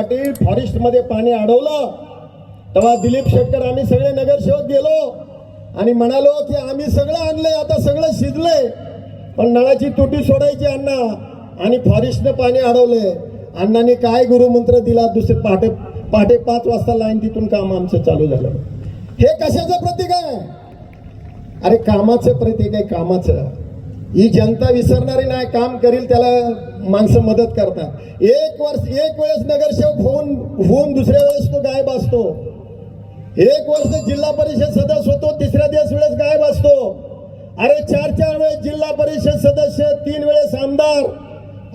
पाटील फॉरेस्टमध्ये पाणी अडवलं तेव्हा दिलीप शेटकर आम्ही सगळे नगरसेवक गेलो आणि म्हणालो की आम्ही सगळं आणलंय आता सगळं शिजलंय पण नळाची तुटी सोडायची अण्णा. आणि फॉरेस्टनं पाणी अडवलंय. अण्णांनी काय गुरुमंत्र दिला? दुसरे पहाटे पहाटे पाच वाजता लाईन तिथून काम आमचं चालू झालं. हे कशाचं प्रतीक आहे? अरे कामाचं प्रतीक आहे कामाचं. ही जनता विसरणारी नाही काम करील त्याला माणसं मदत करतात. एक वर्ष एक वेळेस नगरसेवक होऊन होऊन दुसऱ्या वेळेस तो गायब असतो. एक वर्ष जिल्हा परिषद सदस्य होतो तिसऱ्या दिवस वेळेस गायब असतो. अरे चार चार वेळेस जिल्हा परिषद सदस्य तीन वेळेस आमदार.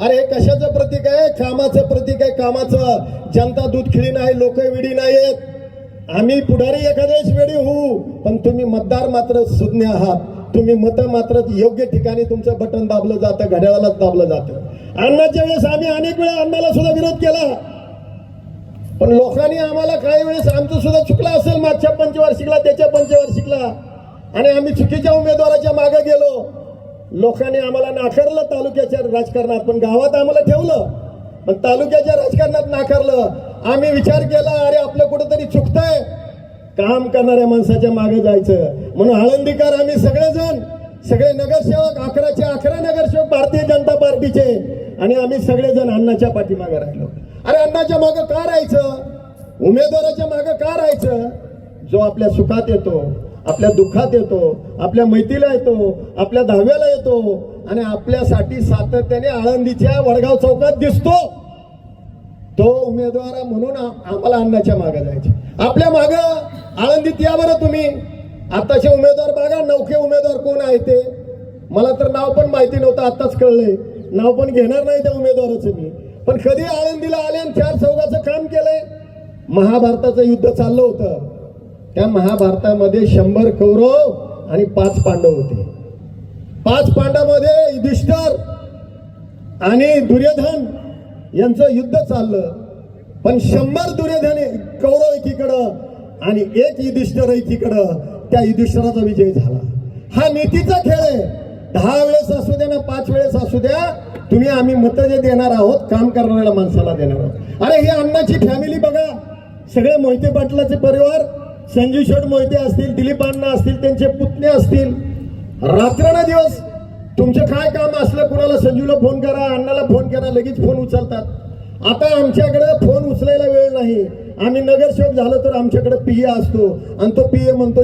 अरे हे कशाचं प्रतीक आहे? कामाचं प्रतीक आहे कामाचं. जनता दूध खिळी नाही लोक विडी नाहीत आम्ही पुढारी एखाद्या वेळी होऊ पण तुम्ही मतदार मात्र सुज्ञ आहात. तुम्ही मत मात्र योग्य ठिकाणी तुमचं बटन दाबलं जातं घड्याळालाच दाबलं जातं. अण्णाच्या वेळेस आम्ही अनेक वेळा अण्णाला सुद्धा विरोध केला. पण लोकांनी आम्हाला काही वेळेस आमचं सुद्धा चुकलं असेल मागच्या पंचवार्षिकला त्याच्या पंचवार्षिकला. आणि आम्ही चुकीच्या उमेदवाराच्या मागे गेलो. लोकांनी आम्हाला नाकारलं तालुक्याच्या राजकारणात पण गावात आम्हाला ठेवलं. पण तालुक्याच्या राजकारणात नाकारलं. आम्ही विचार केला अरे आपलं कुठंतरी चुकतंय. काम करणाऱ्या माणसाच्या मागे जायचं. म्हणून आळंदीकर आम्ही सगळेजण सगळे नगरसेवक अकराचे अकरा नगरसेवक भारतीय जनता पार्टीचे. आणि आम्ही सगळेजण अण्णाच्या पाठीमागे राहिलो. अरे अण्णाच्या मागं का राहायचं? उमेदवाराच्या मागं का राहायचं? जो आपल्या सुखात येतो आपल्या दुःखात येतो आपल्या मैतीला येतो आपल्या दहाव्याला येतो आणि आपल्यासाठी सातत्याने आळंदीच्या वडगाव चौकात दिसतो. तो उमेदवार म्हणून आम्हाला अन्नाच्या मागे जायचे. आपल्या मागं आळंदीत या बरं तुम्ही. आताचे उमेदवार बघा नौके उमेदवार कोण आहे ते. मला तर नाव पण माहिती नव्हतं आत्ताच कळलंय. नाव पण घेणार नाही त्या उमेदवाराचं मी. पण कधी आळंदीला आले आणि चार चौघाचं काम केलंय? महाभारताचं युद्ध चाललं होतं. त्या महाभारतामध्ये शंभर कौरव आणि पाच पांडव होते. पाच पांडवामध्ये युधिष्ठर आणि दुर्योधन यांचं युद्ध चाललं. पण शंभर दुर्योधन कौरव एकीकडं आणि एक युधिष्ठर तिकडं त्या युधिष्ठराचा विजय झाला. हा नीतीचा खेळ आहे. दहा वेळेस असू द्या ना पाच वेळेस असू द्या तुम्ही आम्ही मत जे देणार आहोत काम करणाऱ्या माणसाला देणार आहोत. अरे ही अण्णाची फॅमिली बघा. सगळे मोहिते पाटलाचे परिवार संजू शेठ मोहिते असतील दिलीप अण्णा असतील त्यांचे पुतणे असतील. रात्रना दिवस तुमचं काय काम असलं कुणाला संजूला फोन करा अण्णाला फोन करा लगेच फोन उचलतात. आता आमच्याकडे फोन उचलायला वेळ नाही. आम्ही नगरसेवक झालो तर आमच्याकडे पीए असतो. आणि तो पीए म्हणतो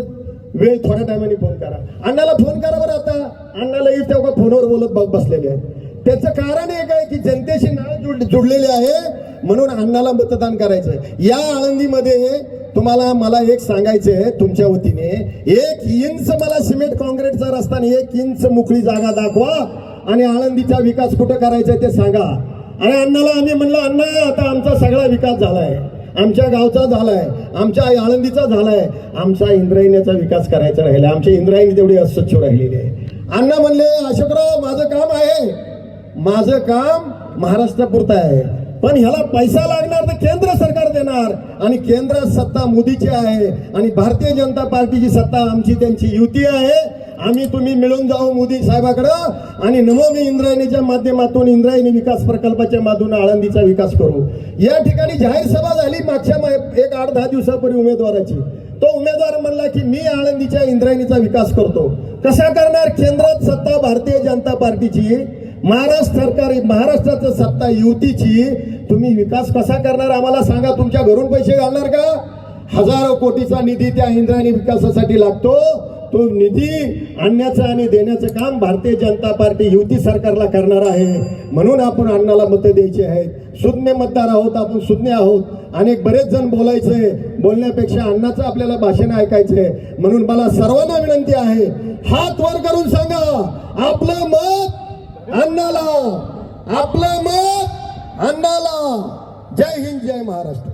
वेळ थोड्या टायमाने फोन करा. अण्णाला फोन करा बरं आता. अण्णाला येईल तेव्हा फोनवर बोलत बसलेले आहेत. त्याचं कारण एक आहे की जनतेशी नाळ जुड जुडलेले आहे. म्हणून अण्णाला मतदान करायचं या आळंदीमध्ये तुम्हाला मला एक सांगायचंय तुमच्या वतीने. एक इंच मला सिमेंट कॉन्क्रीटचा रस्ता आणि एक इंच मोकळी जागा दाखवा. आणि आळंदीचा विकास कुठं करायचा ते सांगा. आणि अण्णाला आम्ही म्हणलं अण्णा आता आमचा सगळा विकास झालाय. आमच्या गावचा झालाय आमच्या आळंदीचा झालाय. आमचा इंद्रायणीचा विकास करायचा राहिला. आमच्या इंद्रायणी तेवढी अस्वच्छ राहिलेली आहे. अण्णा म्हणले अशोकराव माझं काम आहे. माझं काम महाराष्ट्रापुरतं आहे. पण ह्याला पैसा लागणार तर केंद्र सरकार देणार. आणि केंद्रात सत्ता मोदीची आहे. आणि भारतीय जनता पार्टीची सत्ता आमची त्यांची युती आहे. आम्ही तुम्ही मिळून जाऊ मोदी साहेबाकडं. आणि नमोमी इंद्रायणीच्या माध्यमातून इंद्रायणी विकास प्रकल्पाच्या माध्यमातून आळंदीचा विकास करू. या ठिकाणी जाहीर सभा झाली मागच्या मा- एक आठ दहा दिवसापूर्वी उमेदवाराची. तो उमेदवार म्हणला की मी आळंदीच्या इंद्रायणीचा विकास करतो. कसा करणार? केंद्रात सत्ता भारतीय जनता पार्टीची. महाराष्ट्र सरकार महाराष्ट्राचं सत्ता युतीची तुम्ही विकास कसा करणार आम्हाला सांगा. तुमच्या घरून पैसे घालणार का? हजारो कोटीचा निधी त्या इंद्रायणी विकासासाठी लागतो. तो निधी आणण्याचं आणि देण्याचं काम भारतीय जनता पार्टी युती सरकारला करणार आहे. म्हणून आपण अण्णाला मतं द्यायची आहेत. सुज्ञ मतदार आहोत आपण सुज्ञ आहोत. आणि बरेच जण बोलायचे. बोलण्यापेक्षा अण्णाचं आपल्याला भाषण ऐकायचंय. म्हणून मला सर्वांना विनंती आहे हात वर करून सांगा. आपलं मत अन्नाला आपलं मत अन्नाला जय हिंद जय महाराष्ट्र.